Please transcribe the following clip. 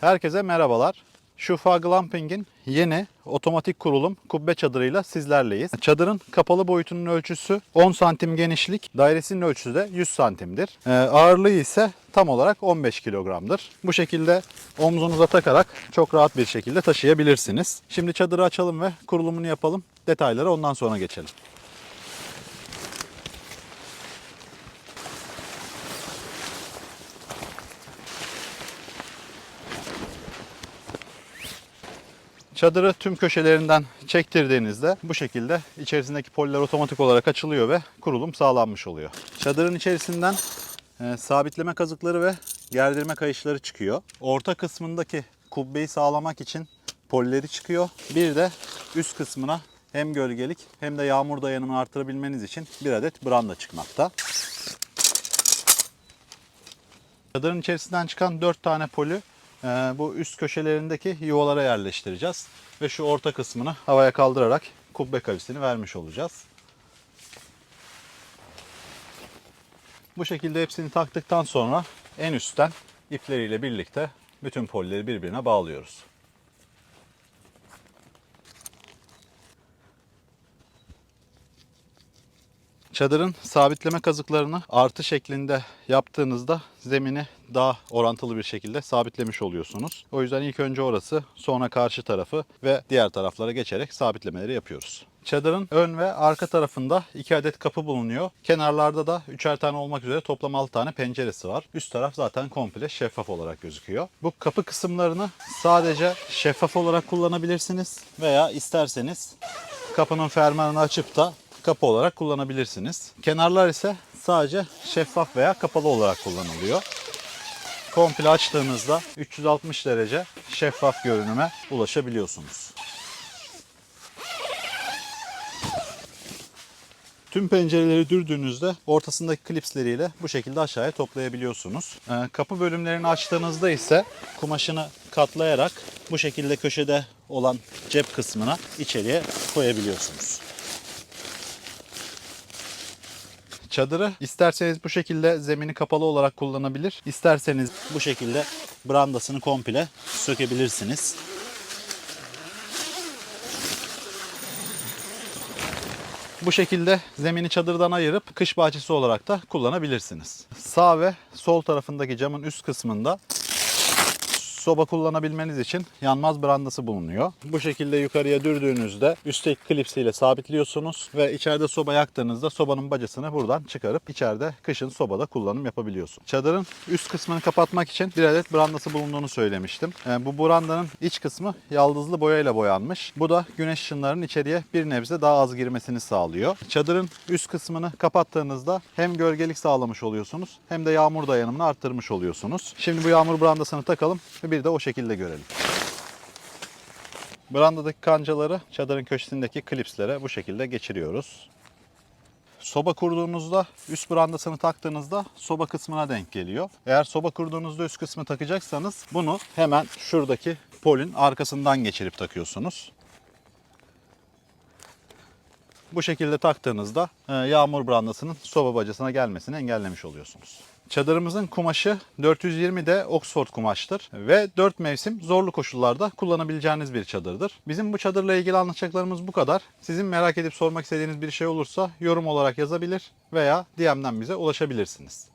Herkese merhabalar. Şufa Glamping'in yeni otomatik kurulum kubbe çadırıyla sizlerleyiz. Çadırın kapalı boyutunun ölçüsü 10 santim genişlik, dairesinin ölçüsü de 100 santimdir. Ee, ağırlığı ise tam olarak 15 kilogramdır. Bu şekilde omzunuza takarak çok rahat bir şekilde taşıyabilirsiniz. Şimdi çadırı açalım ve kurulumunu yapalım. Detaylara ondan sonra geçelim. Çadırı tüm köşelerinden çektirdiğinizde bu şekilde içerisindeki poliler otomatik olarak açılıyor ve kurulum sağlanmış oluyor. Çadırın içerisinden e, sabitleme kazıkları ve gerdirme kayışları çıkıyor. Orta kısmındaki kubbeyi sağlamak için polileri çıkıyor. Bir de üst kısmına hem gölgelik hem de yağmur dayanımını artırabilmeniz için bir adet branda çıkmakta. Çadırın içerisinden çıkan 4 tane poli bu üst köşelerindeki yuvalara yerleştireceğiz. Ve şu orta kısmını havaya kaldırarak kubbe kavisini vermiş olacağız. Bu şekilde hepsini taktıktan sonra en üstten ipleriyle birlikte bütün polileri birbirine bağlıyoruz. Çadırın sabitleme kazıklarını artı şeklinde yaptığınızda zemini daha orantılı bir şekilde sabitlemiş oluyorsunuz. O yüzden ilk önce orası, sonra karşı tarafı ve diğer taraflara geçerek sabitlemeleri yapıyoruz. Çadırın ön ve arka tarafında iki adet kapı bulunuyor. Kenarlarda da üçer tane olmak üzere toplam 6 tane penceresi var. Üst taraf zaten komple şeffaf olarak gözüküyor. Bu kapı kısımlarını sadece şeffaf olarak kullanabilirsiniz veya isterseniz kapının fermuarını açıp da kapı olarak kullanabilirsiniz. Kenarlar ise sadece şeffaf veya kapalı olarak kullanılıyor. Komple açtığınızda 360 derece şeffaf görünüme ulaşabiliyorsunuz. Tüm pencereleri dürdüğünüzde ortasındaki klipsleriyle bu şekilde aşağıya toplayabiliyorsunuz. Ee, kapı bölümlerini açtığınızda ise kumaşını katlayarak bu şekilde köşede olan cep kısmına içeriye koyabiliyorsunuz. Çadırı isterseniz bu şekilde zemini kapalı olarak kullanabilir. İsterseniz bu şekilde brandasını komple sökebilirsiniz. Bu şekilde zemini çadırdan ayırıp kış bahçesi olarak da kullanabilirsiniz. Sağ ve sol tarafındaki camın üst kısmında soba kullanabilmeniz için yanmaz brandası bulunuyor. Bu şekilde yukarıya dürdüğünüzde üstteki klipsiyle sabitliyorsunuz ve içeride soba yaktığınızda sobanın bacasını buradan çıkarıp içeride kışın sobada kullanım yapabiliyorsunuz. Çadırın üst kısmını kapatmak için bir adet brandası bulunduğunu söylemiştim. Yani bu brandanın iç kısmı yaldızlı boyayla boyanmış. Bu da güneş ışınlarının içeriye bir nebze daha az girmesini sağlıyor. Çadırın üst kısmını kapattığınızda hem gölgelik sağlamış oluyorsunuz hem de yağmur dayanımını arttırmış oluyorsunuz. Şimdi bu yağmur brandasını takalım ve bir de o şekilde görelim. Brandadaki kancaları çadırın köşesindeki klipslere bu şekilde geçiriyoruz. Soba kurduğunuzda üst brandasını taktığınızda soba kısmına denk geliyor. Eğer soba kurduğunuzda üst kısmı takacaksanız bunu hemen şuradaki polin arkasından geçirip takıyorsunuz. Bu şekilde taktığınızda e, yağmur brandasının soba bacasına gelmesini engellemiş oluyorsunuz. Çadırımızın kumaşı 420'de Oxford kumaştır ve 4 mevsim zorlu koşullarda kullanabileceğiniz bir çadırdır. Bizim bu çadırla ilgili anlatacaklarımız bu kadar. Sizin merak edip sormak istediğiniz bir şey olursa yorum olarak yazabilir veya DM'den bize ulaşabilirsiniz.